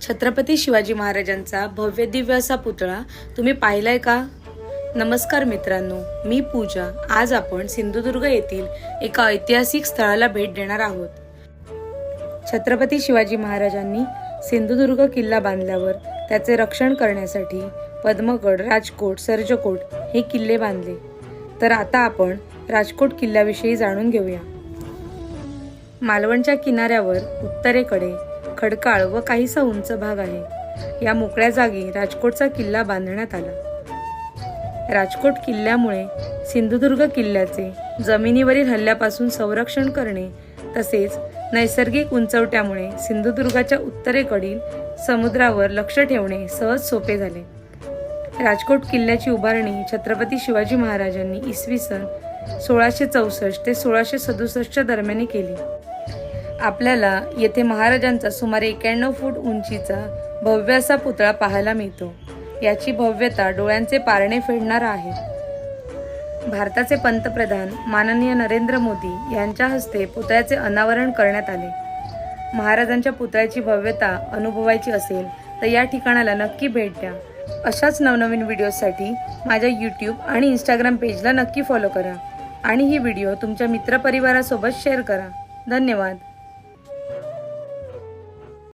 छत्रपती शिवाजी महाराजांचा भव्य दिव्य असा पुतळा तुम्ही पाहिलाय का? नमस्कार मित्रांनो मी पूजा. आज आपण सिंधुदुर्ग येथील एका ऐतिहासिक स्थळाला भेट देणार आहोत. छत्रपती शिवाजी महाराजांनी सिंधुदुर्ग किल्ला बांधल्यावर त्याचे रक्षण करण्यासाठी पद्मगड राजकोट सर्जकोट हे किल्ले बांधले. तर आता आपण राजकोट किल्ल्याविषयी जाणून घेऊया. मालवणच्या किनाऱ्यावर उत्तरेकडे खडकाळ व काहीसा उंच भाग आहे. या मोकळ्या जागी राजकोटचा किल्ला बांधण्यात आला. राजकोट किल्ल्यामुळे सिंधुदुर्ग किल्ल्याचे जमिनीवरील हल्ल्यापासून संरक्षण करणे तसेच नैसर्गिक उंचवट्यामुळे सिंधुदुर्गाच्या उत्तरेकडील समुद्रावर लक्ष ठेवणे सहज सोपे झाले. राजकोट किल्ल्याची उभारणी छत्रपती शिवाजी महाराजांनी इसवी सन सोळाशे चौसष्ट ते सोळाशे सदुसष्टच्या दरम्यान केली. आपल्याला येथे महाराजांचा सुमारे एक्याण्णव फूट उंचीचा भव्य असा पुतळा पाहायला मिळतो. याची भव्यता डोळ्यांचे पारणे फेडणार आहे. भारताचे पंतप्रधान माननीय नरेंद्र मोदी यांच्या हस्ते पुतळ्याचे अनावरण करण्यात आले. महाराजांच्या पुतळ्याची भव्यता अनुभवायची असेल तर या ठिकाणाला नक्की भेट द्या. अशाच नवनवीन व्हिडिओसाठी माझ्या यूट्यूब आणि इंस्टाग्राम पेजला नक्की फॉलो करा. आणि ही व्हिडिओ तुमच्या मित्रपरिवारासोबत शेअर करा. धन्यवाद.